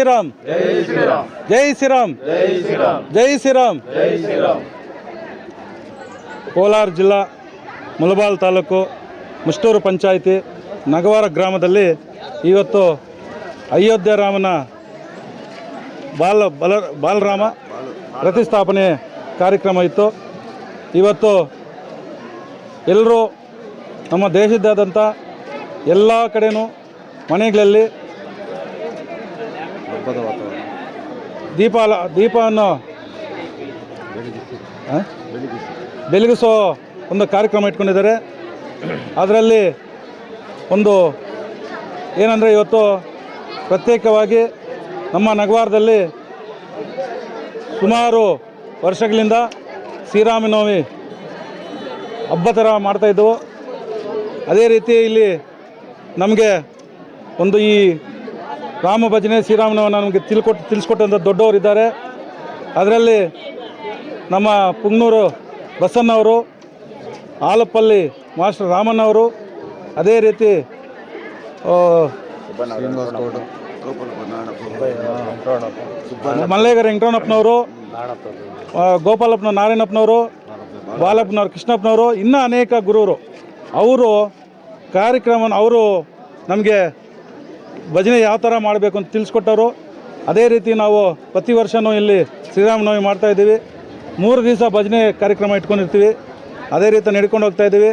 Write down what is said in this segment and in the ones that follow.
ಶ್ರೀರಾಮ್ ಜೈ ಶ್ರೀರಾಮ್ ಜೈ ಶ್ರೀರಾಮ್ ಕೋಲಾರ ಜಿಲ್ಲಾ ಮುಲಬಾಲ್ ತಾಲೂಕು, ಮುಷ್ಟೂರು ಪಂಚಾಯಿತಿ, ನಗವಾರ ಗ್ರಾಮದಲ್ಲಿ ಇವತ್ತು ಅಯೋಧ್ಯ ರಾಮನ ಬಾಲ, ಬಲ, ಬಾಲರಾಮ ಪ್ರತಿಷ್ಠಾಪನೆ ಕಾರ್ಯಕ್ರಮ ಇತ್ತು. ಇವತ್ತು ಎಲ್ಲರೂ ನಮ್ಮ ದೇಶದಾದಂಥ ಎಲ್ಲ ಕಡೆನೂ, ಮನೆಗಳಲ್ಲಿ ದೀಪ ದೀಪವನ್ನು? ಬೆಳಗಿಸೋ ಒಂದು ಕಾರ್ಯಕ್ರಮ ಇಟ್ಕೊಂಡಿದ್ದಾರೆ ಅದರಲ್ಲಿ ಒಂದು ಏನಂದರೆ ಇವತ್ತು ಪ್ರತ್ಯೇಕವಾಗಿ ನಮ್ಮ ನಗವಾರದಲ್ಲಿ ಸುಮಾರು ವರ್ಷಗಳಿಂದ ಶ್ರೀರಾಮನವಮಿ ಹಬ್ಬ ಥರ ಮಾಡ್ತಾಯಿದ್ದೆವು ಅದೇ ರೀತಿ ಇಲ್ಲಿ ನಮಗೆ ಒಂದು ಈ ರಾಮ ಭಜನೆ ಶ್ರೀರಾಮನವನ್ನ ನಮಗೆ ತಿಳ್ಕೊಟ್ಟು ತಿಳಿಸ್ಕೊಟ್ಟಂಥ ದೊಡ್ಡವರಿದ್ದಾರೆ. ಅದರಲ್ಲಿ ನಮ್ಮ ಪುಂಗ್ನೂರು ಬಸನ್ನವರು ಆಲಪ್ಪಲ್ಲಿ ಮಾಸ್ಟರ್ ರಾಮಣ್ಣವರು, ಅದೇ ರೀತಿ ಮಲ್ಲೇಗರ ವೆಂಕಟಣ್ಣಪ್ಪನವರು ಗೋಪಾಲಪ್ಪನ ನಾರಾಯಣಪ್ಪನವರು, ಬಾಲಪ್ಪನವರು ಕೃಷ್ಣಪ್ಪನವರು, ಇನ್ನೂ ಅನೇಕ ಗುರುವರು. ಅವರು ಕಾರ್ಯಕ್ರಮ ಅವರು ನಮಗೆ ಭಜನೆ ಯಾವ ಥರ ಮಾಡಬೇಕು ಅಂತ ತಿಳಿಸ್ಕೊಟ್ಟವರು. ಅದೇ ರೀತಿ ನಾವು ಪ್ರತಿ ವರ್ಷವೂ ಇಲ್ಲಿ ಶ್ರೀರಾಮನವಮಿ ಮಾಡ್ತಾ ಇದ್ದೀವಿ. ಮೂರು ದಿವಸ ಭಜನೆ ಕಾರ್ಯಕ್ರಮ ಇಟ್ಕೊಂಡಿರ್ತೀವಿ. ಅದೇ ರೀತಿ ನಡ್ಕೊಂಡು ಹೋಗ್ತಾ ಇದ್ದೀವಿ.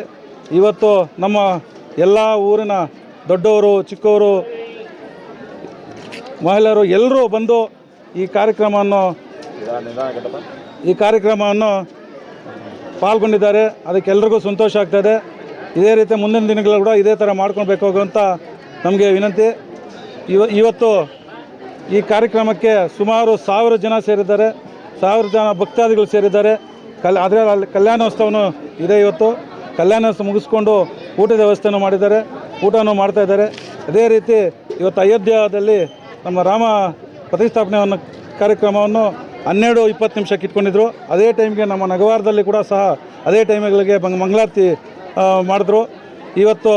ಇವತ್ತು ನಮ್ಮ ಎಲ್ಲ ಊರಿನ ದೊಡ್ಡವರು, ಚಿಕ್ಕವರು, ಮಹಿಳೆಯರು ಎಲ್ಲರೂ ಬಂದು ಈ ಕಾರ್ಯಕ್ರಮವನ್ನು ಈ ಕಾರ್ಯಕ್ರಮವನ್ನು ಪಾಲ್ಗೊಂಡಿದ್ದಾರೆ. ಅದಕ್ಕೆ ಎಲ್ರಿಗೂ ಸಂತೋಷ ಆಗ್ತದೆ ಇದೇ. ರೀತಿ ಮುಂದಿನ ದಿನಗಳು ಕೂಡ ಇದೇ ಥರ ಮಾಡ್ಕೊಳ್ಬೇಕು ಅಂತ ನಮಗೆ ವಿನಂತಿ. ಇವ ಇವತ್ತು ಈ ಕಾರ್ಯಕ್ರಮಕ್ಕೆ ಸುಮಾರು ಸಾವಿರ ಜನ ಸೇರಿದ್ದಾರೆ, ಸಾವಿರ ಜನ ಭಕ್ತಾದಿಗಳು ಸೇರಿದ್ದಾರೆ. ಕಲ್ ಅದರ ಅಲ್ಲಿ ಕಲ್ಯಾಣೋತ್ಸವನು ಇದೆ ಇವತ್ತು. ಕಲ್ಯಾಣೋತ್ಸವ ಮುಗಿಸ್ಕೊಂಡು ಊಟದ ವ್ಯವಸ್ಥೆನೂ ಮಾಡಿದ್ದಾರೆ, ಊಟನೂ ಮಾಡ್ತಾ ಇದ್ದಾರೆ. ಅದೇ ರೀತಿ ಇವತ್ತು ಅಯೋಧ್ಯದಲ್ಲಿ ನಮ್ಮ ರಾಮ ಪ್ರತಿಷ್ಠಾಪನೆಯನ್ನು ಕಾರ್ಯಕ್ರಮವನ್ನು ಹನ್ನೆರಡು ಇಪ್ಪತ್ತು ನಿಮಿಷಕ್ಕೆ ಇಟ್ಕೊಂಡಿದ್ರು. ಅದೇ ಟೈಮ್ಗೆ ನಮ್ಮ ನಗವಾರದಲ್ಲಿ ಕೂಡ ಸಹ ಅದೇ ಟೈಮ್ಗಳಿಗೆ ಬಂಗ್ ಮಂಗಳಾರತಿ ಮಾಡಿದ್ರು. ಇವತ್ತು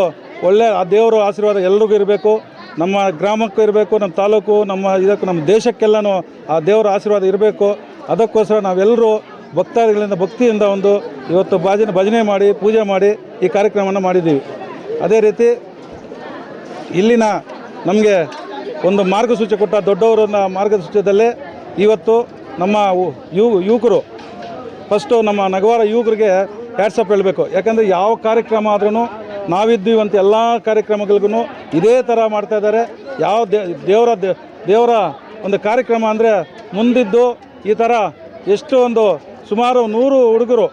ಒಳ್ಳೆ ಆ ದೇವರ ಆಶೀರ್ವಾದ ಎಲ್ರಿಗೂ ಇರಬೇಕು. ನಮ್ಮ ಗ್ರಾಮಕ್ಕೂ ಇರಬೇಕು, ನಮ್ಮ ತಾಲೂಕು, ನಮ್ಮ ಇದಕ್ಕೂ, ನಮ್ಮ ದೇಶಕ್ಕೆಲ್ಲನೂ ಆ ದೇವರ ಆಶೀರ್ವಾದ ಇರಬೇಕು. ಅದಕ್ಕೋಸ್ಕರ ನಾವೆಲ್ಲರೂ ಭಕ್ತಾದಿಗಳಿಂದ, ಭಕ್ತಿಯಿಂದ ಒಂದು ಇವತ್ತು ಭಜನೆ ಭಜನೆ ಮಾಡಿ, ಪೂಜೆ ಮಾಡಿ ಈ ಕಾರ್ಯಕ್ರಮವನ್ನು ಮಾಡಿದ್ದೀವಿ. ಅದೇ ರೀತಿ ಇಲ್ಲಿನ ನಮಗೆ ಒಂದು ಮಾರ್ಗಸೂಚಿ ಕೊಟ್ಟ ದೊಡ್ಡವರನ್ನ ಮಾರ್ಗಸೂಚಿಯಲ್ಲೇ ಇವತ್ತು ನಮ್ಮ ಯು ಯುವಕರು ಫಸ್ಟು ನಮ್ಮ ನಗವಾರ ಯುವಕರಿಗೆ ಹ್ಯಾಟ್ಸಪ್ ಹೇಳಬೇಕು. ಯಾಕಂದರೆ ಯಾವ ಕಾರ್ಯಕ್ರಮ ಆದ್ರೂ ನಾವಿದ್ದೀವಿ ಅಂತ ಎಲ್ಲ ಕಾರ್ಯಕ್ರಮಗಳಿಗೂ ಇದೇ ಥರ ಮಾಡ್ತಾ ಇದ್ದಾರೆ. ಯಾವ ದೇವರ ದೇವರ ಒಂದು ಕಾರ್ಯಕ್ರಮ ಅಂದರೆ ಮುಂದಿದ್ದು ಈ ಥರ ಎಷ್ಟು ಒಂದು ಸುಮಾರು ನೂರು ಹುಡುಗರು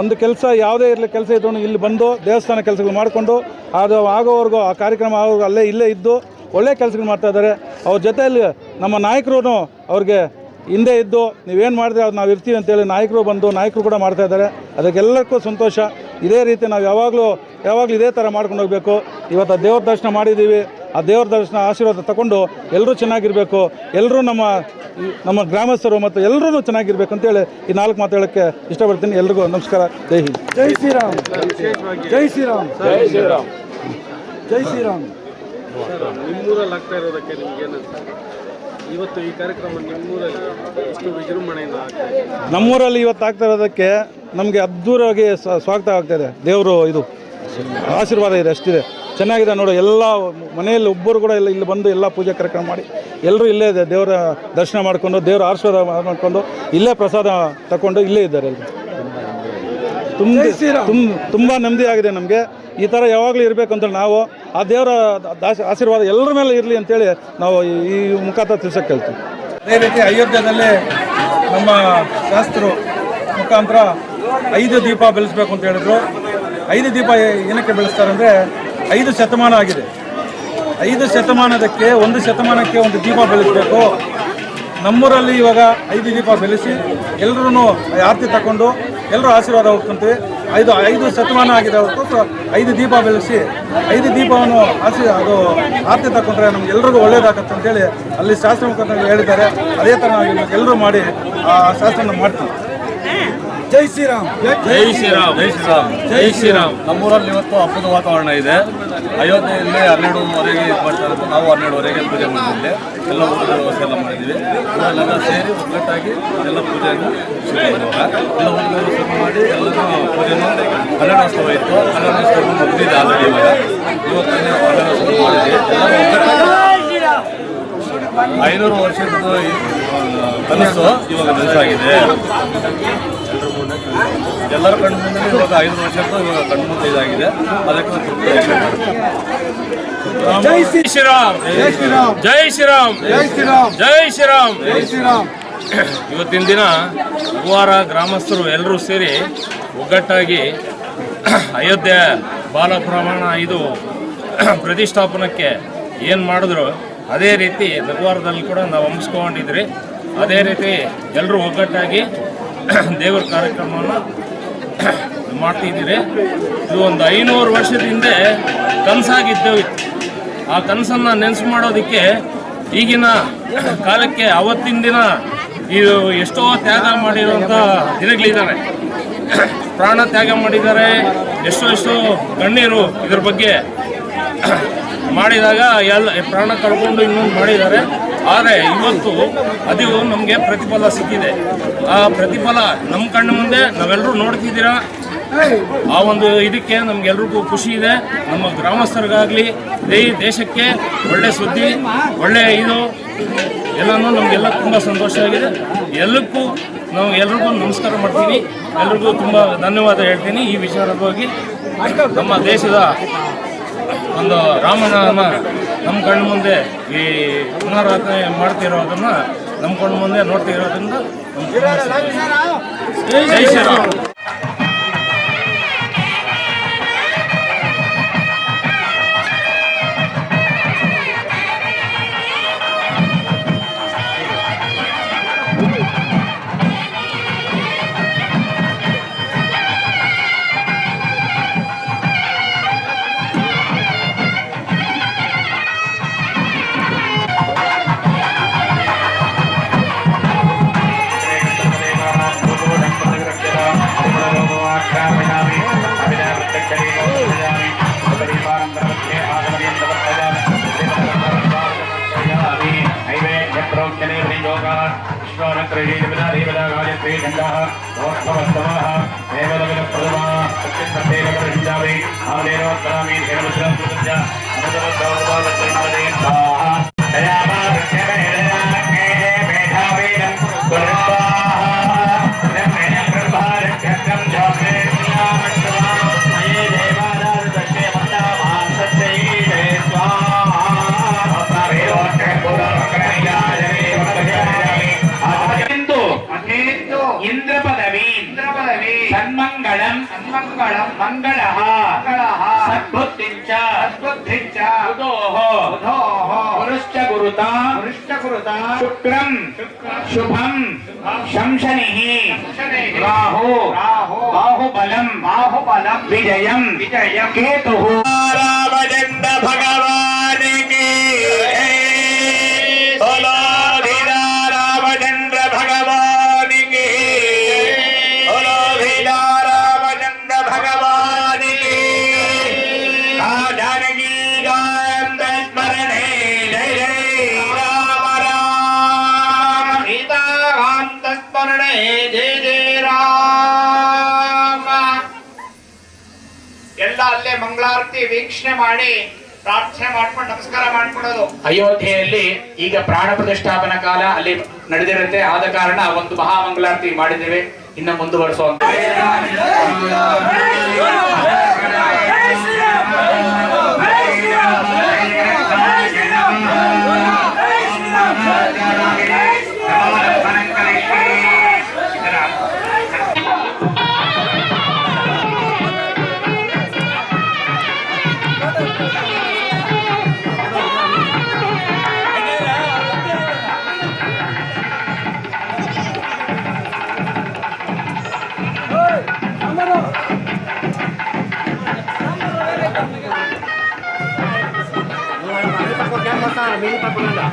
ಒಂದು ಕೆಲಸ ಯಾವುದೇ ಇರಲಿ ಕೆಲಸ ಇದ್ರೂ ಇಲ್ಲಿ ಬಂದು ದೇವಸ್ಥಾನ ಕೆಲಸಗಳು ಮಾಡಿಕೊಂಡು ಅದು ಆಗೋವರೆಗೂ ಆ ಕಾರ್ಯಕ್ರಮ ಆಗೋವರೆಗೂ ಅಲ್ಲೇ ಇಲ್ಲೇ ಇದ್ದು ಒಳ್ಳೆ ಕೆಲಸಗಳು ಮಾಡ್ತಾ ಇದ್ದಾರೆ. ಅವ್ರ ಜೊತೆಯಲ್ಲಿ ನಮ್ಮ ನಾಯಕರು ಅವ್ರಿಗೆ ಹಿಂದೆ ಇದ್ದು ನೀವೇನು ಮಾಡಿದ್ರೆ ಅದು ನಾವು ಇರ್ತೀವಿ ಅಂತೇಳಿ ನಾಯಕರು ಬಂದು ನಾಯಕರು ಕೂಡ ಮಾಡ್ತಾ ಇದ್ದಾರೆ. ಅದಕ್ಕೆಲ್ಲಕ್ಕೂ ಸಂತೋಷ. ಇದೇ ರೀತಿ ನಾವು ಯಾವಾಗಲೂ ಯಾವಾಗಲೂ ಇದೇ ಥರ ಮಾಡ್ಕೊಂಡು ಹೋಗಬೇಕು. ಇವತ್ತು ದೇವ್ರ ದರ್ಶನ ಮಾಡಿದ್ದೀವಿ. ಆ ದೇವ್ರ ದರ್ಶನ ಆಶೀರ್ವಾದ ತಗೊಂಡು ಎಲ್ಲರೂ ಚೆನ್ನಾಗಿರಬೇಕು. ಎಲ್ಲರೂ ನಮ್ಮ ನಮ್ಮ ಗ್ರಾಮಸ್ಥರು ಮತ್ತು ಎಲ್ಲರೂ ಚೆನ್ನಾಗಿರ್ಬೇಕು ಅಂತೇಳಿ ಈ ನಾಲ್ಕು ಮಾತು ಹೇಳೋಕ್ಕೆ ಇಷ್ಟಪಡ್ತೀನಿ. ಎಲ್ರಿಗೂ ನಮಸ್ಕಾರ. ಜೈ ಹಿಂದ್. ಜೈ ಶ್ರೀರಾಮ್. ಜೈ ಶ್ರೀರಾಮ್. ಜೈ ಶ್ರೀರಾಮ್. ಜೈ ಶ್ರೀರಾಮ್. ನಿಮ್ಮೂರಲ್ಲಿ ಆಗ್ತಾ ಇರೋದಕ್ಕೆ ನಿಮ್ಗೆ ಇವತ್ತು ಈ ಕಾರ್ಯಕ್ರಮ ನಿಮ್ಮೂರಲ್ಲಿ ಎಷ್ಟು ವಿಜೃಂಭಣೆಯಿಂದ ಆಗ್ತಾ ಇದೆ. ನಮ್ಮೂರಲ್ಲಿ ಇವತ್ತು ಆಗ್ತಾ ಇರೋದಕ್ಕೆ ನಮಗೆ ಅದ್ದೂರವಾಗಿ ಸ್ವಾಗತ ಸ್ವಾಗತ ಇದೆ. ದೇವರು ಇದು ಆಶೀರ್ವಾದ ಇದೆ ಅಷ್ಟಿದೆ. ಚೆನ್ನಾಗಿದೆ ನೋಡು ಎಲ್ಲ ಮನೆಯಲ್ಲಿ ಒಬ್ಬರು ಕೂಡ ಇಲ್ಲ ಇಲ್ಲಿ ಬಂದು ಎಲ್ಲ ಪೂಜೆ ಕಾರ್ಯಕ್ರಮ ಮಾಡಿ. ಎಲ್ಲರೂ ಇಲ್ಲೇ ಇದೆ ದೇವರ ದರ್ಶನ ಮಾಡಿಕೊಂಡು ದೇವರ ಆಶೀರ್ವಾದ ಮಾಡಿಕೊಂಡು ಇಲ್ಲೇ ಪ್ರಸಾದ ತಗೊಂಡು ಇಲ್ಲೇ ಇದ್ದಾರೆ ಎಲ್ಲರೂ ತುಂಬ ತುಂಬ ತುಂಬ ನೆಮ್ಮದಿ ಆಗಿದೆ ನಮಗೆ. ಈ ಥರ ಯಾವಾಗಲೂ ಇರಬೇಕು ಅಂತ ನಾವು ಆ ದೇವರ ಆಶೀರ್ವಾದ ಎಲ್ಲರ ಮೇಲೆ ಇರಲಿ ಅಂತೇಳಿ ನಾವು ಈ ಮುಖಾಂತರ ತಿಳ್ಸಕ್ಕೆ ಹೇಳ್ತೀವಿ ಅದೇ ರೀತಿ ಅಯೋಧ್ಯದಲ್ಲಿ ನಮ್ಮ ಶಾಸ್ತ್ರರು ಮುಖಾಂತರ ಐದು ದೀಪ ಬೆಳೆಸಬೇಕು ಅಂತ ಹೇಳಿದ್ರು. ಐದು ದೀಪ ಏನಕ್ಕೆ ಬೆಳೆಸ್ತಾರೆ ಅಂದರೆ ಐದು ಶತಮಾನ ಆಗಿದೆ. ಐದು ಶತಮಾನದಕ್ಕೆ ಒಂದು ಶತಮಾನಕ್ಕೆ ಒಂದು ದೀಪ ಬೆಳೆಸಬೇಕು. ನಮ್ಮೂರಲ್ಲಿ ಇವಾಗ ಐದು ದೀಪ ಬೆಳೆಸಿ ಎಲ್ಲರೂ ಆರತಿ ತಗೊಂಡು ಎಲ್ಲರೂ ಆಶೀರ್ವಾದ ಹೋಗ್ಕೊಂತೀವಿ ಐದು ಐದು ಶತಮಾನ ಆಗಿದೆ ಹೊರತು ಐದು ದೀಪ ಬೆಳೆಸಿ, ಐದು ದೀಪವನ್ನು ಆಸೆ, ಅದು ಆರತಿ ತಗೊಂಡ್ರೆ ನಮ್ಗೆ ಎಲ್ರಿಗೂ ಒಳ್ಳೇದಾಗತ್ತೆ ಅಂತೇಳಿ ಅಲ್ಲಿ ಶಾಸ್ತ್ರ ಮುಖಾಂತರ ಹೇಳಿದ್ದಾರೆ. ಅದೇ ಥರ ಎಲ್ಲರೂ ಮಾಡಿ ಆ ಶಾಸ್ತ್ರನ ಮಾಡ್ತೀವಿ. ಜೈ ಶ್ರೀರಾಮ್. ಜೈ ಶ್ರೀರಾಮ್. ಜೈ ಶ್ರೀರಾಮ್. ಜೈ ಶ್ರೀರಾಮ್. ನಮ್ಮೂರಲ್ಲಿ ಇವತ್ತು ಹಬ್ಬದ ವಾತಾವರಣ ಇದೆ. ಅಯೋಧ್ಯೆಯಲ್ಲಿ ಹನ್ನೆರಡುವರೆಗೆ ಇದು ಮಾಡ್ತಾರೆ. ನಾವು ಹನ್ನೆರಡುವರೆಗೆ ಪೂಜೆ ಮಾಡಿದ್ವಿ ಎಲ್ಲ ಊರಿನ ವ್ಯವಸ್ಥೆ ಎಲ್ಲ ಮಾಡಿದ್ವಿ ಊರಲ್ಲೆಲ್ಲ ಸೇರಿ ಒಗ್ಗಟ್ಟಾಗಿ ಎಲ್ಲ ಪೂಜೆಯನ್ನು ಶುರು ಎಲ್ಲ ಊರಿನವರು ಶುರು ಮಾಡಿ ಎಲ್ಲರೂ ಪೂಜೆನೂ ಕನ್ನಡೋತ್ಸವ ಇತ್ತು. ಕನ್ನಡೋತ್ಸವ ಮುಗಿದಿದೆ ಆಲ್ರೆಡಿ ಇವಾಗ. ಇವತ್ತು ಕನ್ನಡೋತ್ಸವ ಮಾಡಿದ್ವಿ. ಎಲ್ಲರೂ ಒಗ್ಗಟ್ಟಾಗಿ ಐನೂರು ವರ್ಷದ ಕನಸು ಇವಾಗ ನನಸಾಗಿದೆ. ಎಲ್ಲರ ಕಣ್ಣು ಮುಂದೆ ಇವಾಗ ಐದು ವರ್ಷದ್ದು ಇವಾಗ ಕಣ್ಣು ಮುಂದೆ ಇದಾಗಿದೆ. ಅದಕ್ಕೆ ಜೈ ಶ್ರೀ ಶ್ರೀರಾಮ್. ಜೈ ಶ್ರೀರಾಮ್. ಜೈ ಶ್ರೀರಾಮ್. ಜೈ ಶ್ರೀರಾಮ್. ಜೈ ಶ್ರೀರಾಮ್. ಜೈ ಶ್ರೀರಾಮ್. ಇವತ್ತಿನ ದಿನ ಗುವಾರ ಗ್ರಾಮಸ್ಥರು ಎಲ್ಲರೂ ಸೇರಿ ಒಗ್ಗಟ್ಟಾಗಿ ಅಯೋಧ್ಯೆ ಬಾಲ ಪ್ರಮಾಣ ಇದು ಪ್ರತಿಷ್ಠಾಪನಕ್ಕೆ ಏನು ಮಾಡಿದ್ರು ಅದೇ ರೀತಿ ನಗುವಾರದಲ್ಲಿ ಕೂಡ ನಾವು ಹಮ್ಮಿಸ್ಕೊಂಡಿದ್ರಿ ಅದೇ ರೀತಿ ಎಲ್ಲರೂ ಒಗ್ಗಟ್ಟಾಗಿ ದೇವರ ಕಾರ್ಯಕ್ರಮವನ್ನು ಮಾಡ್ತಿದ್ದೀರಿ. ಇದು ಒಂದು ಐನೂರು ವರ್ಷದ ಹಿಂದೆ ಕನಸಾಗಿದ್ದೇವೆ ಆ ಕನಸನ್ನು ನೆನೆಸು ಮಾಡೋದಕ್ಕೆ ಈಗಿನ ಕಾಲಕ್ಕೆ ಅವತ್ತಿನ ದಿನ ಇದು ಎಷ್ಟೋ ತ್ಯಾಗ ಮಾಡಿರುವಂಥ ದಿನಗಳಿದ್ದಾವೆ. ಪ್ರಾಣ ತ್ಯಾಗ ಮಾಡಿದ್ದಾರೆ. ಎಷ್ಟೋ ಎಷ್ಟೋ ಗಣ್ಯರು ಇದ್ರ ಬಗ್ಗೆ ಮಾಡಿದಾಗ ಎಲ್ಲ ಪ್ರಾಣ ಕಳ್ಕೊಂಡು ಇನ್ನೊಂದು ಮಾಡಿದ್ದಾರೆ. ಆದರೆ ಇವತ್ತು ಅದು ನಮಗೆ ಪ್ರತಿಫಲ ಸಿಕ್ಕಿದೆ. ಆ ಪ್ರತಿಫಲ ನಮ್ಮ ಕಣ್ಣು ಮುಂದೆ ನಾವೆಲ್ಲರೂ ನೋಡ್ತಿದ್ದೀರಾ? ಆ ಒಂದು ಇದಕ್ಕೆ ನಮ್ಗೆಲ್ರಿಗೂ ಖುಷಿ ಇದೆ. ನಮ್ಮ ಗ್ರಾಮಸ್ಥರಿಗಾಗಲಿ ಈ ದೇಶಕ್ಕೆ ಒಳ್ಳೆ ಸುದ್ದಿ, ಒಳ್ಳೆ ಇದು, ಎಲ್ಲನೂ ನಮಗೆಲ್ಲ ತುಂಬ ಸಂತೋಷ ಆಗಿದೆ. ಎಲ್ಲಕ್ಕೂ ನಾವು ಎಲ್ರಿಗೂ ನಮಸ್ಕಾರ ಮಾಡ್ತೀನಿ ಎಲ್ರಿಗೂ ತುಂಬ ಧನ್ಯವಾದ ಹೇಳ್ತೀನಿ. ಈ ವಿಚಾರವಾಗಿ ನಮ್ಮ ದೇಶದ ಒಂದು ರಾಮನ ನಮ್ಮ ಕಣ್ಣು ಮುಂದೆ ಈ ಪುನರಾವರ್ತನೆ ಮಾಡ್ತಿರೋದನ್ನು ನಮ್ಮ ಕಣ್ಣು ಮುಂದೆ ನೋಡ್ತಿರೋದ್ರಿಂದ ನಮ್ಗೆ ತುಂಬ ಸಂತೋಷ. ಜೈ ಶ್ರೀರಾಮ್ ಎಂದು मंगल मंगल सद्बुद्धिञ्च। सद्बुद्धिञ्च। बुधोः। बुधोः। गुरुता पुरुश्च गुरुता शुक्रम्। शुभम्। शंशनिः। राहु। राहु। बाहुबलम्। बाहुबलम्। विजयम्। विजयम्। केतु। ವೀಕ್ಷಣೆ ಮಾಡಿ, ಪ್ರಾರ್ಥನೆ ಮಾಡ್ಕೊಂಡು, ನಮಸ್ಕಾರ ಮಾಡ್ಕೊಡೋದು ಅಯೋಧ್ಯೆಯಲ್ಲಿ ಈಗ ಪ್ರಾಣ ಪ್ರತಿಷ್ಠಾಪನಾ ಕಾಲ ಅಲ್ಲಿ ನಡೆದಿರುತ್ತೆ. ಆದ ಕಾರಣ ಒಂದು ಮಹಾಮಂಗಳಾರತಿ ಮಾಡಿದ್ದೇವೆ. ಇನ್ನು ಮುಂದುವರಿಸುವಂತ. வெளியே பார்க்க வேண்டாம்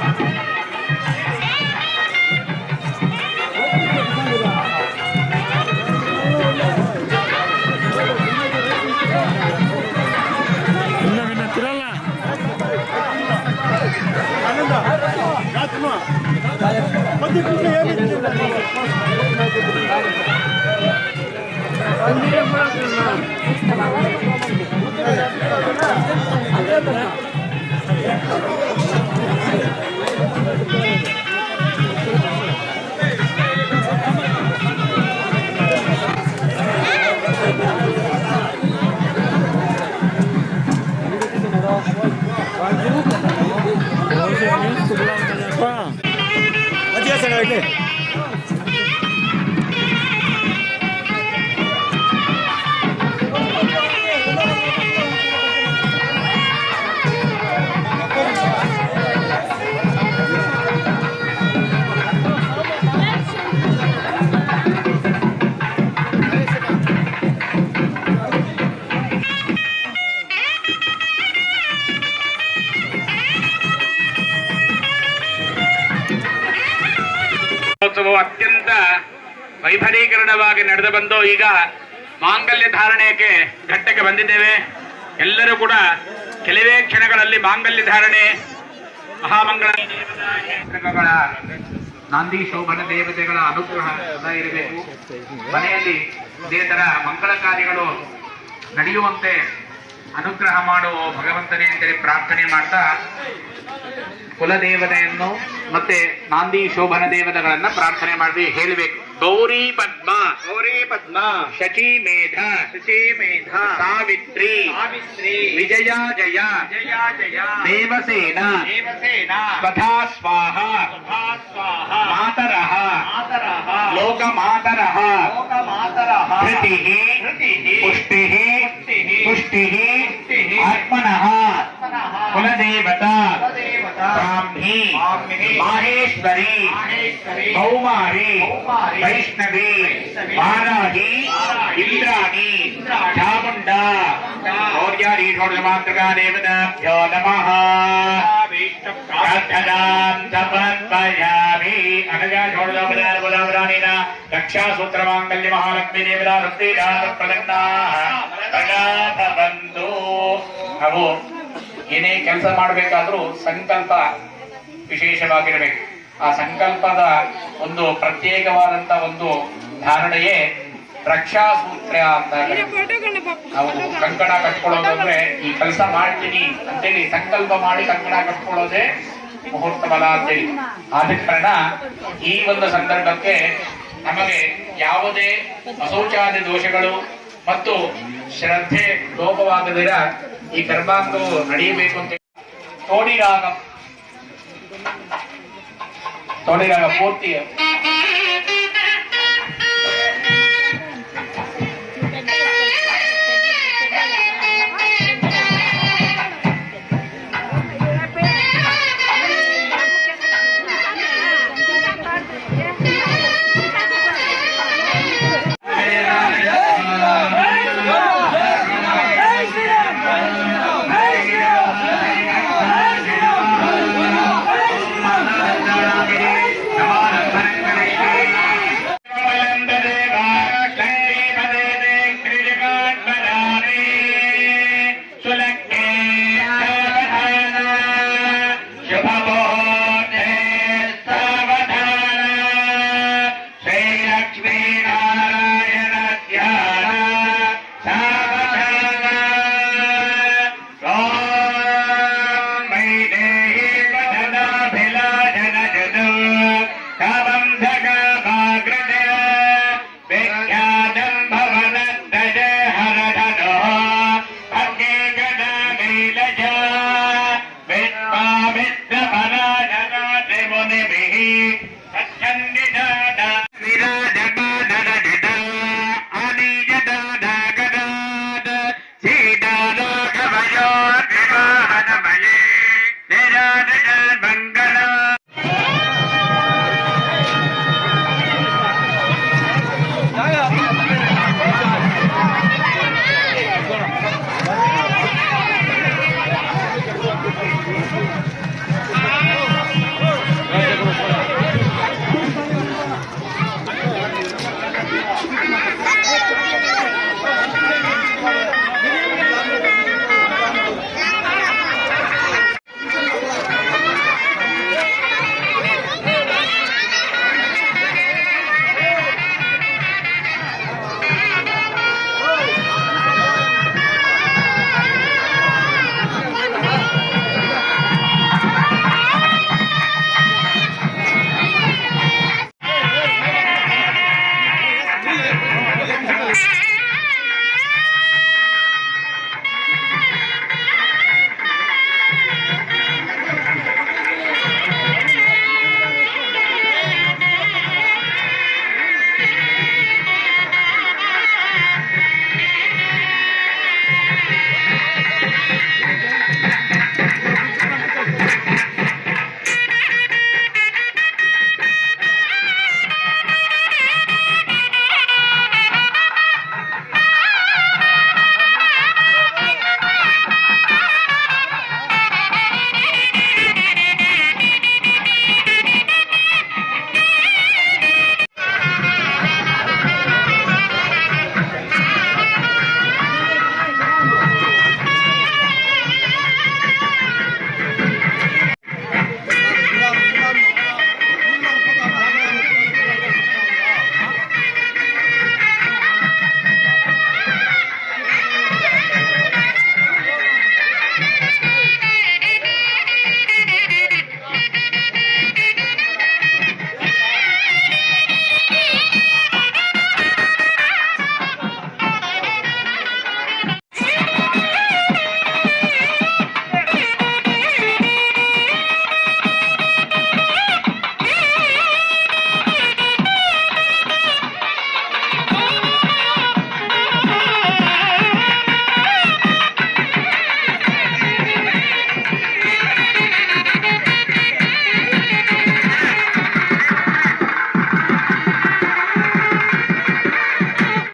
ಅತ್ಯಂತ ವೈಭವೀಕರಣವಾಗಿ ನಡೆದು ಬಂದು ಈಗ ಮಾಂಗಲ್ಯ ಧಾರಣೆಗೆ ಘಟ್ಟಕ್ಕೆ ಬಂದಿದ್ದೇವೆ. ಎಲ್ಲರೂ ಕೂಡ ಕೆಲವೇ ಕ್ಷಣಗಳಲ್ಲಿ ಮಾಂಗಲ್ಯ ಧಾರಣೆ ಮಹಾಮಂಗಳ ನಂದಿ ಶೋಭನ ದೇವತೆಗಳ ಅನುಗ್ರಹ ಇರಬೇಕು. ಮನೆಯಲ್ಲಿ ಇದೇ ತರ ಮಂಗಳ ಕಾರ್ಯಗಳು ನಡೆಯುವಂತೆ ಅನುಗ್ರಹ ಮಾಡುವ ಭಗವಂತನೇ ಅಂತೇಳಿ ಪ್ರಾರ್ಥನೆ ಮಾಡ್ತಾ ಕುಲದೇವತೆಯನ್ನು ಮತ್ತೆ ನಾಂದಿ ಶೋಭನ ದೇವತೆಗಳನ್ನ ಪ್ರಾರ್ಥನೆ ಮಾಡಿ ಹೇಳಬೇಕು ಗೌರಿ ಪದ್ಮ ಗೌರಿ ಪದ್ಮ ಶಚಿ ಮೇಧ ಶಚಿ ಮೇಧ ಸಾವಿತ್ರಿ ಸಾವಿತ್ರಿ ವಿಜಯ ಜಯ ಜಯ ಜಯ ದೇವಸೇನ ದೇವಸೇನ ಸ್ವಧಾ ಸ್ವಾಹ ಸ್ವಾಹ ಮಾತರಃ ಮಾತರಃ ಲೋಕ ಮಾತರಃ ಲೋಕ ಮಾತರಃ ಧೃತಿಃ ಪುಷ್ಟಿಃ ಪುಷ್ಟಿಃ ಆತ್ಮನಃ आत्मनः कुलदेवता। ब्राह्मी। माहेश्वरी। कौमारी वैष्णवी। बाराही इंद्राणी। चामुंडा और यारी रोड ರಕ್ಷಾಸೂತ್ರ ಮಾಂಗಲ್ಯ ಮಹಾಲಕ್ಷ್ಮೀ ದೇವರ ವೃತ್ತಿ ಬಂದು ನಾವು ಏನೇ ಕೆಲಸ ಮಾಡಬೇಕಾದ್ರೂ ಸಂಕಲ್ಪ ವಿಶೇಷವಾಗಿರಬೇಕು. ಆ ಸಂಕಲ್ಪದ ಒಂದು ಪ್ರತ್ಯೇಕವಾದಂತ ಒಂದು ಧಾರಣೆಯೇ ರಕ್ಷಾ ಸೂತ್ರ ಅಂತ. ನಾವು ಕಂಕಣ ಕಟ್ಕೊಳ್ಳೋದಂದ್ರೆ ಈ ಕೆಲಸ ಮಾಡ್ತೀನಿ ಅಂತೇಳಿ ಸಂಕಲ್ಪ ಮಾಡಿ ಕಂಕಣ ಕಟ್ಕೊಳ್ಳೋದೇ ಮುಹೂರ್ತವಲ್ಲ ಅಂತೇಳಿ. ಆದ ಕಾರಣ ಈ ಒಂದು ಸಂದರ್ಭಕ್ಕೆ ನಮಗೆ ಯಾವುದೇ ಅಸೌಚಾದ ದೋಷಗಳು ಮತ್ತು ಶ್ರದ್ಧೆ ಲೋಪವಾಗದಿರ ಈ ಕರ್ಮಾಂಗವು ನಡೆಯಬೇಕು ಅಂತ ತೋಡಿರಾಗ ತೋಡಿರಾಗ ಪೂರ್ತಿ मे तच्छन्ने